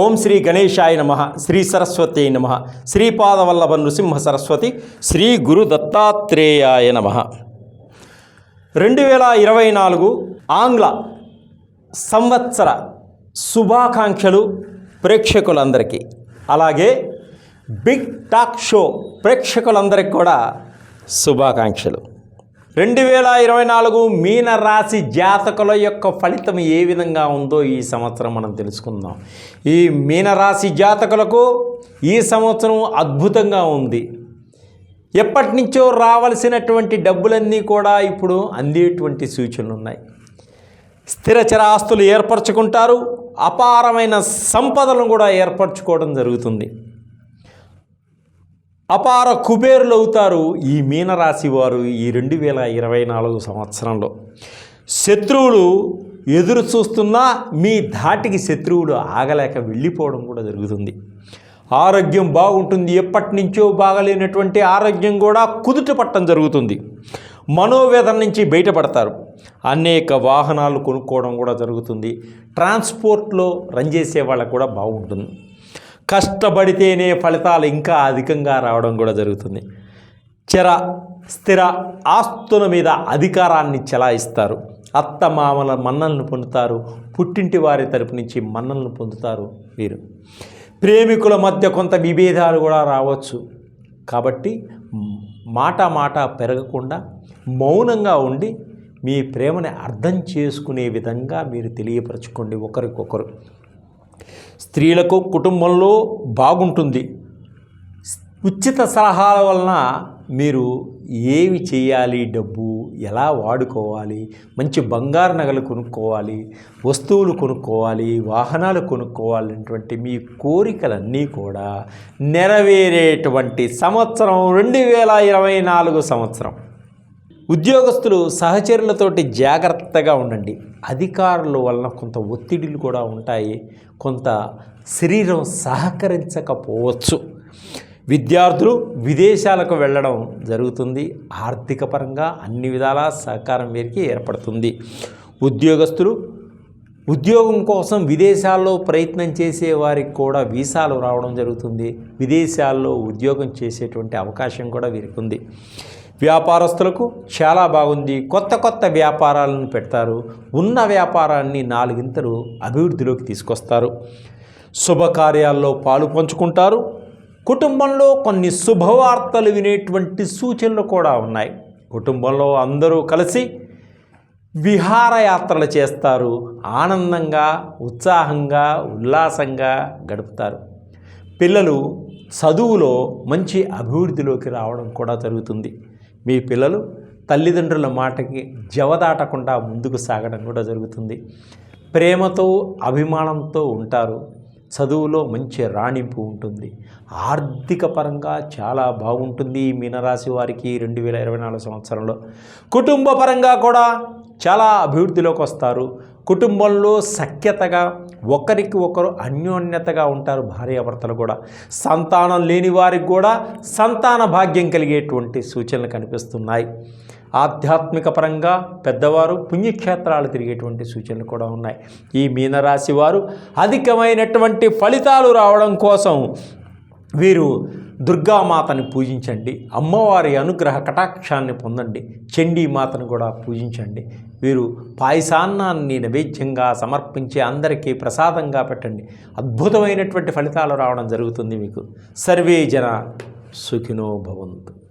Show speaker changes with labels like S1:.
S1: ఓం శ్రీ గణేశాయ నమ శ్రీ సరస్వతి నమ శ్రీపాదవల్లభ నృసింహ సరస్వతి శ్రీ గురు దత్తాత్రేయాయ నమ. రెండు వేల ఇరవై నాలుగు ఆంగ్ల సంవత్సర శుభాకాంక్షలు ప్రేక్షకులందరికీ. అలాగే బిగ్ టాక్ షో ప్రేక్షకులందరికీ కూడా శుభాకాంక్షలు. రెండు వేల ఇరవై నాలుగు మీన రాశి జాతకుల యొక్క ఫలితం ఏ విధంగా ఉందో ఈ సంవత్సరం మనం తెలుసుకుందాం. ఈ మీనరాశి జాతకులకు ఈ సంవత్సరం అద్భుతంగా ఉంది. ఎప్పటి నుంచో రావలసినటువంటి డబ్బులన్నీ కూడా ఇప్పుడు అందేటువంటి సూచనలు ఉన్నాయి. స్థిరచర ఆస్తులు ఏర్పరచుకుంటారు. అపారమైన సంపదలను కూడా ఏర్పరచుకోవడం జరుగుతుంది. అపార కుబేరులు అవుతారు ఈ మీనరాశి వారు ఈ రెండు వేల ఇరవై నాలుగు సంవత్సరంలో. శత్రువులు ఎదురు చూస్తున్నా మీ ధాటికి శత్రువులు ఆగలేక వెళ్ళిపోవడం కూడా జరుగుతుంది. ఆరోగ్యం బాగుంటుంది ఎప్పటి నుంచో బాగలేనటువంటి ఆరోగ్యం కూడా కుదుట పట్టడం జరుగుతుంది. మనోవేదన నుంచి బయటపడతారు. అనేక వాహనాలు కొనుక్కోవడం కూడా జరుగుతుంది. ట్రాన్స్పోర్ట్లో రన్ చేసే వాళ్ళకు కూడా బాగుంటుంది. కష్టపడితేనే ఫలితాలు ఇంకా అధికంగా రావడం కూడా జరుగుతుంది. చర స్థిర ఆస్తుల మీద అధికారాన్ని చెలాయిస్తారు. అత్తమామల మన్నలను పొందుతారు. పుట్టింటి వారి తరపు నుంచి మన్నలను పొందుతారు వీరు. ప్రేమికుల మధ్య కొంత విభేదాలు కూడా రావచ్చు. కాబట్టి మాట మాట పెరగకుండా మౌనంగా ఉండి మీ ప్రేమని అర్థం చేసుకునే విధంగా మీరు తెలియపరచుకోండి ఒకరికొకరు. స్త్రీలకు కుటుంబంలో బాగుంటుంది. ఉచిత సలహాల వలన మీరు ఏమి చేయాలి? డబ్బు ఎలా వాడుకోవాలి? మంచి బంగారు నగలు కొనుక్కోవాలి? వస్తువులు కొనుక్కోవాలి? వాహనాలు కొనుక్కోవాలనేటువంటి మీ కోరికలన్నీ కూడా నెరవేరేటువంటి సంవత్సరం రెండు వేల ఇరవై నాలుగు సంవత్సరం. ఉద్యోగస్తులు సహచరులతోటి జాగ్రత్తగా ఉండండి. అధికారుల వలన కొంత ఒత్తిడిలు కూడా ఉంటాయి. కొంత శరీరం సహకరించకపోవచ్చు. విద్యార్థులు విదేశాలకు వెళ్ళడం జరుగుతుంది. ఆర్థిక పరంగా అన్ని విధాల సహకారం వీరికి ఏర్పడుతుంది. ఉద్యోగస్తులు ఉద్యోగం కోసం విదేశాల్లో ప్రయత్నం చేసే వారికి కూడా వీసాలు రావడం జరుగుతుంది. విదేశాల్లో ఉద్యోగం చేసేటువంటి అవకాశం కూడా వీరికి ఉంది వ్యాపారస్తులకు చాలా బాగుంది. కొత్త కొత్త వ్యాపారాలను పెడతారు. ఉన్న వ్యాపారాన్ని నాలుగింతలు అభివృద్ధిలోకి తీసుకొస్తారు. శుభకార్యాల్లో పాలు పంచుకుంటారు. కుటుంబంలో కొన్ని శుభవార్తలు వినేటువంటి సూచనలు కూడా ఉన్నాయి. కుటుంబంలో అందరూ కలిసి విహారయాత్రలు చేస్తారు. ఆనందంగా ఉత్సాహంగా ఉల్లాసంగా గడుపుతారు. పిల్లలు చదువులో మంచి అభివృద్ధిలోకి రావడం కూడా జరుగుతుంది. మీ పిల్లలు తల్లిదండ్రుల మాటకి జవదాటకుండా ముందుకు సాగడం కూడా జరుగుతుంది. ప్రేమతో అభిమానంతో ఉంటారు. చదువులో మంచి రాణింపు ఉంటుంది. ఆర్థిక పరంగా చాలా బాగుంటుంది మీనరాశి వారికి రెండు వేల ఇరవై నాలుగు సంవత్సరంలో. కుటుంబ పరంగా కూడా చాలా అభివృద్ధిలోకి వస్తారు. కుటుంబంలో సఖ్యతగా ఒకరికి ఒకరు అన్యోన్యతగా ఉంటారు భార్యాభర్తలు కూడా. సంతానం లేని వారికి కూడా సంతాన భాగ్యం కలిగేటువంటి సూచనలు కనిపిస్తున్నాయి. ఆధ్యాత్మిక పరంగా పెద్దవారు పుణ్యక్షేత్రాలు తిరిగేటువంటి సూచనలు కూడా ఉన్నాయి. ఈ మీనరాశి వారు అధికమైనటువంటి ఫలితాలు రావడం కోసం వీరు దుర్గామాతని పూజించండి. అమ్మవారి అనుగ్రహ కటాక్షాన్ని పొందండి. చండీ మాతను కూడా పూజించండి. వీరు పాయసాన్నాన్ని నైవేద్యంగా సమర్పించి అందరికీ ప్రసాదంగా పెట్టండి. అద్భుతమైనటువంటి ఫలితాలు రావడం జరుగుతుంది మీకు. సర్వే జన సుఖినో భవంతు.